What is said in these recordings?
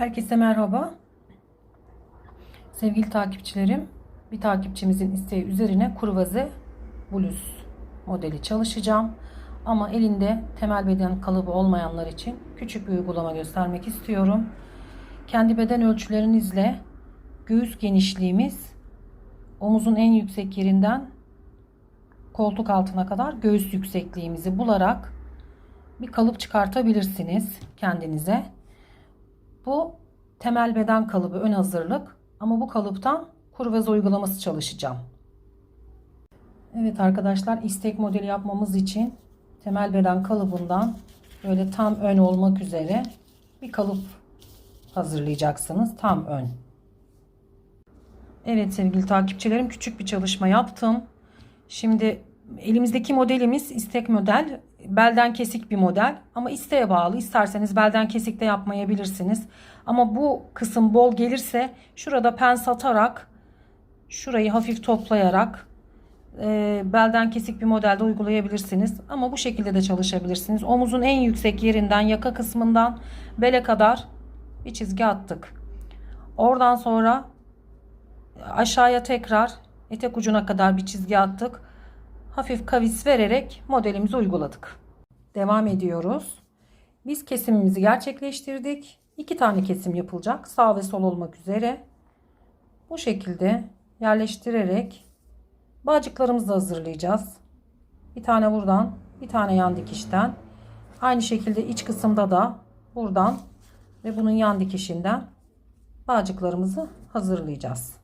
Herkese merhaba. Sevgili takipçilerim, bir takipçimizin isteği üzerine kurvaze bluz modeli çalışacağım. Ama elinde temel beden kalıbı olmayanlar için küçük bir uygulama göstermek istiyorum. Kendi beden ölçülerinizle göğüs genişliğimiz omuzun en yüksek yerinden koltuk altına kadar göğüs yüksekliğimizi bularak bir kalıp çıkartabilirsiniz kendinize. Bu temel beden kalıbı ön hazırlık ama bu kalıptan kurvaze uygulaması çalışacağım. Evet arkadaşlar istek modeli yapmamız için temel beden kalıbından böyle tam ön olmak üzere bir kalıp hazırlayacaksınız. Tam ön. Evet sevgili takipçilerim küçük bir çalışma yaptım. Şimdi elimizdeki modelimiz istek model. Belden kesik bir model ama isteğe bağlı. İsterseniz belden kesik de yapmayabilirsiniz. Ama bu kısım bol gelirse şurada pens atarak şurayı hafif toplayarak e, belden kesik bir modelde uygulayabilirsiniz. Ama bu şekilde de çalışabilirsiniz. Omuzun en yüksek yerinden yaka kısmından bele kadar bir çizgi attık. Oradan sonra aşağıya tekrar etek ucuna kadar bir çizgi attık. Hafif kavis vererek modelimizi uyguladık. Devam ediyoruz. Biz kesimimizi gerçekleştirdik. İki tane kesim yapılacak. Sağ ve sol olmak üzere. Bu şekilde yerleştirerek bağcıklarımızı hazırlayacağız. Bir tane buradan, bir tane yan dikişten. Aynı şekilde iç kısımda da buradan ve bunun yan dikişinden bağcıklarımızı hazırlayacağız.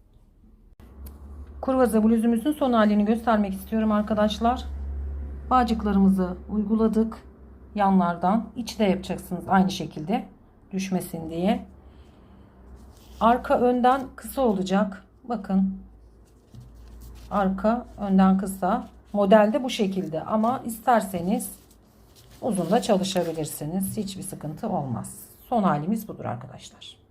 Kurvaze bluzumuzun son halini göstermek istiyorum arkadaşlar. Bağcıklarımızı uyguladık yanlardan. İçte yapacaksınız aynı şekilde düşmesin diye. Arka önden kısa olacak. Bakın. Arka önden kısa. Modelde bu şekilde ama isterseniz uzun da çalışabilirsiniz. Hiçbir sıkıntı olmaz. Son halimiz budur arkadaşlar.